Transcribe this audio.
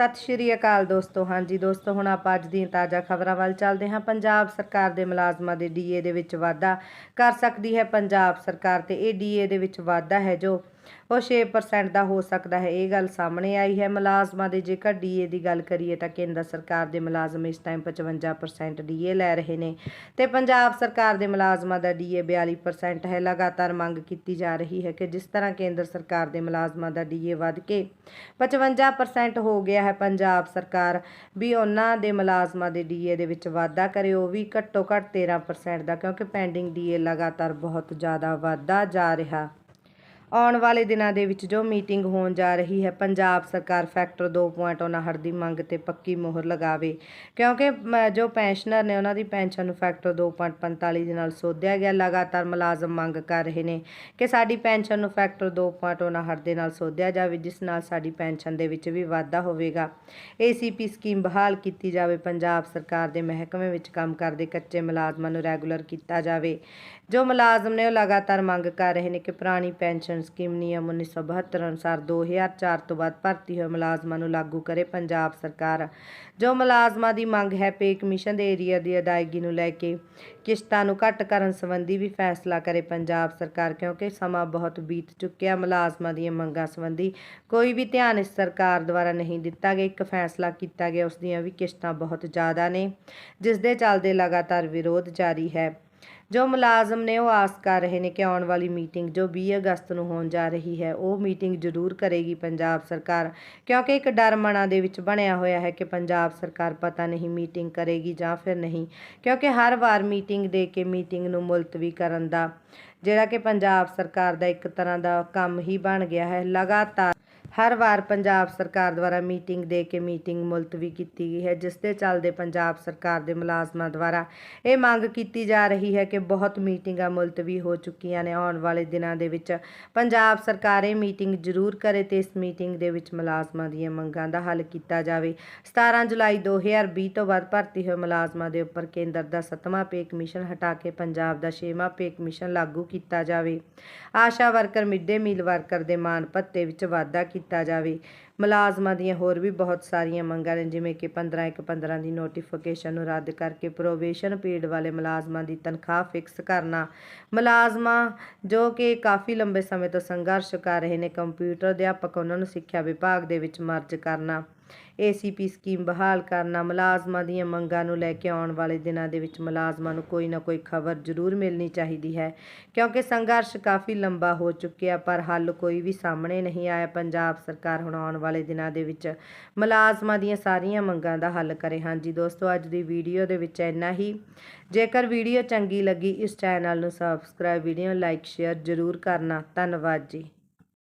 ਸਤਿ ਸ਼੍ਰੀ ਅਕਾਲ ਦੋਸਤੋ, ਹਾਂਜੀ ਦੋਸਤੋ, ਹੁਣ ਆਪਾਂ ਅੱਜ ਦੀਆਂ ਤਾਜ਼ਾ ਖਬਰਾਂ ਵੱਲ ਚੱਲਦੇ ਹਾਂ। ਪੰਜਾਬ ਸਰਕਾਰ ਦੇ ਮੁਲਾਜ਼ਮਾਂ ਦੇ ਡੀਏ ਦੇ ਵਿੱਚ ਵਾਧਾ ਕਰ ਸਕਦੀ ਹੈ। ਪੰਜਾਬ ਸਰਕਾਰ ਤੇ ਇਹ ਡੀਏ ਦੇ ਵਿੱਚ ਵਾਧਾ ਹੈ ਜੋ ਉਹ 6% ਦਾ ਹੋ ਸਕਦਾ ਹੈ। ਇਹ ਗੱਲ ਸਾਹਮਣੇ ਆਈ ਹੈ। ਮੁਲਾਜ਼ਮਾਂ ਦੇ ਜੇਕਰ ਡੀਏ ਦੀ ਗੱਲ ਕਰੀਏ ਤਾਂ ਕੇਂਦਰ ਸਰਕਾਰ ਦੇ ਮੁਲਾਜ਼ਮ ਇਸ ਟਾਈਮ 55% ਡੀਏ ਲੈ ਰਹੇ ਨੇ ਤੇ ਪੰਜਾਬ ਸਰਕਾਰ ਦੇ ਮੁਲਾਜ਼ਮਾਂ ਦਾ ਡੀਏ 42% ਹੈ। ਲਗਾਤਾਰ ਮੰਗ ਕੀਤੀ ਜਾ ਰਹੀ ਹੈ ਕਿ ਜਿਸ ਤਰ੍ਹਾਂ ਕੇਂਦਰ ਸਰਕਾਰ ਦੇ ਮੁਲਾਜ਼ਮਾਂ ਦਾ ਡੀਏ ਵੱਧ ਕੇ 55% ਹੋ ਗਿਆ ਹੈ, ਪੰਜਾਬ ਸਰਕਾਰ ਵੀ ਉਹਨਾਂ ਦੇ ਮੁਲਾਜ਼ਮਾਂ ਦੇ ਡੀਏ ਦੇ ਵਿੱਚ ਵਾਧਾ ਕਰੇ। ਉਹ ਵੀ ਘੱਟੋ ਘੱਟ 13% ਦਾ, ਕਿਉਂਕਿ ਪੈਂਡਿੰਗ ਡੀਏ ਲਗਾਤਾਰ ਬਹੁਤ ਜ਼ਿਆਦਾ ਵਧਦਾ ਜਾ ਰਿਹਾ। ਆਉਣ ਵਾਲੇ ਦਿਨਾਂ ਦੇ ਵਿੱਚ ਜੋ ਮੀਟਿੰਗ ਹੋਣ ਜਾ ਰਹੀ ਹੈ ਪੰਜਾਬ ਸਰਕਾਰ ਫੈਕਟਰ 2.59 ਦੀ ਮੰਗ ਤੇ ਪੱਕੀ ਮੋਹਰ ਲਗਾਵੇ। ਕਿਉਂਕਿ ਮ, ਜੋ ਪੈਨਸ਼ਨਰ ਨੇ ਉਹਨਾਂ ਦੀ ਪੈਨਸ਼ਨ ਨੂੰ ਫੈਕਟਰ 2.45 ਦੇ ਨਾਲ ਸੋਧਿਆ ਗਿਆ ਲਗਾਤਾਰ ਮੁਲਾਜ਼ਮ ਮੰਗ ਕਰ ਰਹੇ ਨੇ ਕਿ ਸਾਡੀ ਪੈਨਸ਼ਨ ਨੂੰ ਫੈਕਟਰ 2.59 ਦੇ ਨਾਲ ਸੋਧਿਆ ਜਾਵੇ ਜਿਸ ਨਾਲ ਸਾਡੀ ਪੈਨਸ਼ਨ ਦੇ ਵਿੱਚ ਵੀ ਵਾਧਾ ਹੋਵੇਗਾ। ਏਸੀਪੀ ਸਕੀਮ ਬਹਾਲ ਕੀਤੀ ਜਾਵੇ ਪੰਜਾਬ ਸਰਕਾਰ ਦੇ ਮਹਿਕਮੇ ਵਿੱਚ ਕੰਮ ਕਰਦੇ ਕੱਚੇ ਮੁਲਾਜ਼ਮਾਂ ਨੂੰ ਰੈਗੂਲਰ ਕੀਤਾ ਜਾਵੇ। ਜੋ ਮੁਲਾਜ਼ਮ ਨੇ ਉਹ ਲਗਾਤਾਰ ਮੰਗ ਕਰ ਰਹੇ ਨੇ ਕਿ ਪੁਰਾਣੀ ਪੈਨਸ਼ਨ ਸਕੀਮ ਨਿਯਮ 1972 ਅਨੁਸਾਰ 2004 ਤੋਂ ਬਾਅਦ ਭਰਤੀ ਹੋਏ ਮੁਲਾਜ਼ਮਾਂ ਨੂੰ ਲਾਗੂ ਕਰੇ ਪੰਜਾਬ ਸਰਕਾਰ। ਜੋ ਮੁਲਾਜ਼ਮਾਂ ਦੀ ਮੰਗ ਹੈ, ਪੇ ਕਮਿਸ਼ਨ ਦੇ ਏਰੀਆ ਦੀ ਅਦਾਇਗੀ ਨੂੰ ਲੈ ਕੇ ਕਿਸ਼ਤਾਂ ਨੂੰ ਘੱਟ ਕਰਨ ਸੰਬੰਧੀ ਵੀ ਫੈਸਲਾ ਕਰੇ ਪੰਜਾਬ ਸਰਕਾਰ, ਕਿਉਂਕਿ ਸਮਾਂ ਬਹੁਤ ਬੀਤ ਚੁੱਕਿਆ ਮੁਲਾਜ਼ਮਾਂ ਦੀਆਂ ਮੰਗਾਂ ਸੰਬੰਧੀ। ਕੋਈ ਵੀ ਧਿਆਨ ਇਸ ਸਰਕਾਰ ਦੁਆਰਾ ਨਹੀਂ ਦਿੱਤਾ ਗਿਆ, ਇੱਕ ਫੈਸਲਾ ਕੀਤਾ ਗਿਆ, ਉਸ ਦੀਆਂ ਵੀ ਕਿਸ਼ਤਾਂ ਬਹੁਤ ਜ਼ਿਆਦਾ ਨੇ, ਜਿਸ ਦੇ ਚੱਲਦੇ ਲਗਾਤਾਰ ਵਿਰੋਧ ਜਾਰੀ ਹੈ। ਜੋ ਮੁਲਾਜ਼ਮ ਨੇ ਉਹ ਆਸ ਕਰ ਰਹੇ ਨੇ ਕਿ ਆਉਣ ਵਾਲੀ ਮੀਟਿੰਗ ਜੋ 20 ਅਗਸਤ ਨੂੰ ਹੋਣ ਜਾ ਰਹੀ ਹੈ, ਉਹ ਮੀਟਿੰਗ ਜ਼ਰੂਰ ਕਰੇਗੀ ਪੰਜਾਬ ਸਰਕਾਰ। ਕਿਉਂਕਿ ਇੱਕ ਡਰ ਮਨਾਂ ਦੇ ਵਿੱਚ ਬਣਿਆ ਹੋਇਆ ਹੈ ਕਿ ਪੰਜਾਬ ਸਰਕਾਰ ਪਤਾ ਨਹੀਂ ਮੀਟਿੰਗ ਕਰੇਗੀ ਜਾਂ ਫਿਰ ਨਹੀਂ। ਕਿਉਂਕਿ ਹਰ ਵਾਰ ਮੀਟਿੰਗ ਦੇ ਕੇ ਮੀਟਿੰਗ ਨੂੰ ਮੁਲਤਵੀ ਕਰਨ ਦਾ ਜਿਹੜਾ ਕਿ ਪੰਜਾਬ ਸਰਕਾਰ ਦਾ ਇੱਕ ਤਰ੍ਹਾਂ ਦਾ ਕੰਮ ਹੀ ਬਣ ਗਿਆ ਹੈ। ਲਗਾਤਾਰ ਹਰ ਵਾਰ ਪੰਜਾਬ ਸਰਕਾਰ ਦੁਆਰਾ ਮੀਟਿੰਗ ਦੇ ਕੇ ਮੀਟਿੰਗ ਮੁਲਤਵੀ ਕੀਤੀ ਗਈ ਹੈ, ਜਿਸ ਦੇ ਚੱਲਦੇ ਪੰਜਾਬ ਸਰਕਾਰ ਦੇ ਮੁਲਾਜ਼ਮਾਂ ਦੁਆਰਾ ਇਹ ਮੰਗ ਕੀਤੀ ਜਾ ਰਹੀ ਹੈ ਕਿ ਬਹੁਤ ਮੀਟਿੰਗਾਂ ਮੁਲਤਵੀ ਹੋ ਚੁੱਕੀਆਂ ਨੇ। ਆਉਣ ਵਾਲੇ ਦਿਨਾਂ ਦੇ ਵਿੱਚ ਪੰਜਾਬ ਸਰਕਾਰ ਇਹ ਮੀਟਿੰਗ ਜ਼ਰੂਰ ਕਰੇ ਤੇ ਇਸ ਮੀਟਿੰਗ ਦੇ ਵਿੱਚ ਮੁਲਾਜ਼ਮਾਂ ਦੀਆਂ ਮੰਗਾਂ ਦਾ ਹੱਲ ਕੀਤਾ ਜਾਵੇ। 17 ਜੁਲਾਈ 2020 ਤੋਂ ਬਾਅਦ ਭਰਤੀ ਹੋਏ ਮੁਲਾਜ਼ਮਾਂ ਦੇ ਉੱਪਰ ਕੇਂਦਰ ਦਾ 7ਵਾਂ ਪੇ ਕਮਿਸ਼ਨ ਹਟਾ ਕੇ ਪੰਜਾਬ ਦਾ 6ਵਾਂ ਪੇ ਕਮਿਸ਼ਨ ਲਾਗੂ ਕੀਤਾ ਜਾਵੇ। ASHA worker mid day meal worker ਦੇ ਮਾਨ ਭੱਤੇ ਵਿੱਚ ਵਾਧਾ ਕੀਤਾ ਜਾਵੇ। ਮੁਲਾਜ਼ਮਾਂ ਦੀਆਂ ਹੋਰ ਵੀ ਬਹੁਤ ਸਾਰੀਆਂ ਮੰਗਾਂ ਨੇ, ਜਿਵੇਂ ਕਿ 15 ਇੱਕ 15 ਦੀ ਨੋਟੀਫਿਕੇਸ਼ਨ ਨੂੰ ਰੱਦ ਕਰਕੇ ਪ੍ਰੋਬੇਸ਼ਨ ਪੀਰੀਅਡ ਵਾਲੇ ਮੁਲਾਜ਼ਮਾਂ ਦੀ ਤਨਖਾਹ ਫਿਕਸ ਕਰਨਾ। ਮੁਲਾਜ਼ਮਾਂ ਜੋ ਕਿ ਕਾਫੀ ਲੰਬੇ ਸਮੇਂ ਤੋਂ ਸੰਘਰਸ਼ ਕਰ ਰਹੇ ਨੇ ਕੰਪਿਊਟਰ ਅਧਿਆਪਕ ਉਹਨਾਂ ਨੂੰ ਸਿੱਖਿਆ ਵਿਭਾਗ ਦੇ ਵਿੱਚ ਮਰਜ ਕਰਨਾ। ਏਸੀਪੀ ਸਕੀਮ ਬਹਾਲ ਕਰਨਾ, ਮੁਲਾਜ਼ਮਾਂ ਦੀਆਂ ਮੰਗਾਂ ਨੂੰ ਲੈ ਕੇ ਆਉਣ ਵਾਲੇ ਦਿਨਾਂ ਦੇ ਵਿੱਚ ਮੁਲਾਜ਼ਮਾਂ ਨੂੰ ਕੋਈ ਨਾ ਕੋਈ ਖਬਰ ਜ਼ਰੂਰ ਮਿਲਣੀ ਚਾਹੀਦੀ ਹੈ, ਕਿਉਂਕਿ ਸੰਘਰਸ਼ ਕਾਫੀ ਲੰਬਾ ਹੋ ਚੁੱਕਿਆ, ਪਰ ਹੱਲ ਕੋਈ ਵੀ ਸਾਹਮਣੇ ਨਹੀਂ ਆਇਆ। ਪੰਜਾਬ ਸਰਕਾਰ ਹੁਣ ਆਉਣ ਵਾਲੇ ਦਿਨਾਂ ਦੇ ਵਿੱਚ ਮੁਲਾਜ਼ਮਾਂ ਦੀਆਂ ਸਾਰੀਆਂ ਮੰਗਾਂ ਦਾ ਹੱਲ ਕਰੇ। ਹਾਂਜੀ ਦੋਸਤੋ, ਅੱਜ ਦੀ ਵੀਡੀਓ ਦੇ ਵਿੱਚ ਇੰਨਾ ਹੀ। ਜੇਕਰ ਵੀਡੀਓ ਚੰਗੀ ਲੱਗੀ, ਇਸ ਚੈਨਲ ਨੂੰ ਸਬਸਕ੍ਰਾਈਬ ਵੀਡੀਓ ਲਾਈਕ ਸ਼ੇਅਰ ਜ਼ਰੂਰ ਕਰਨਾ। ਧੰਨਵਾਦ ਜੀ।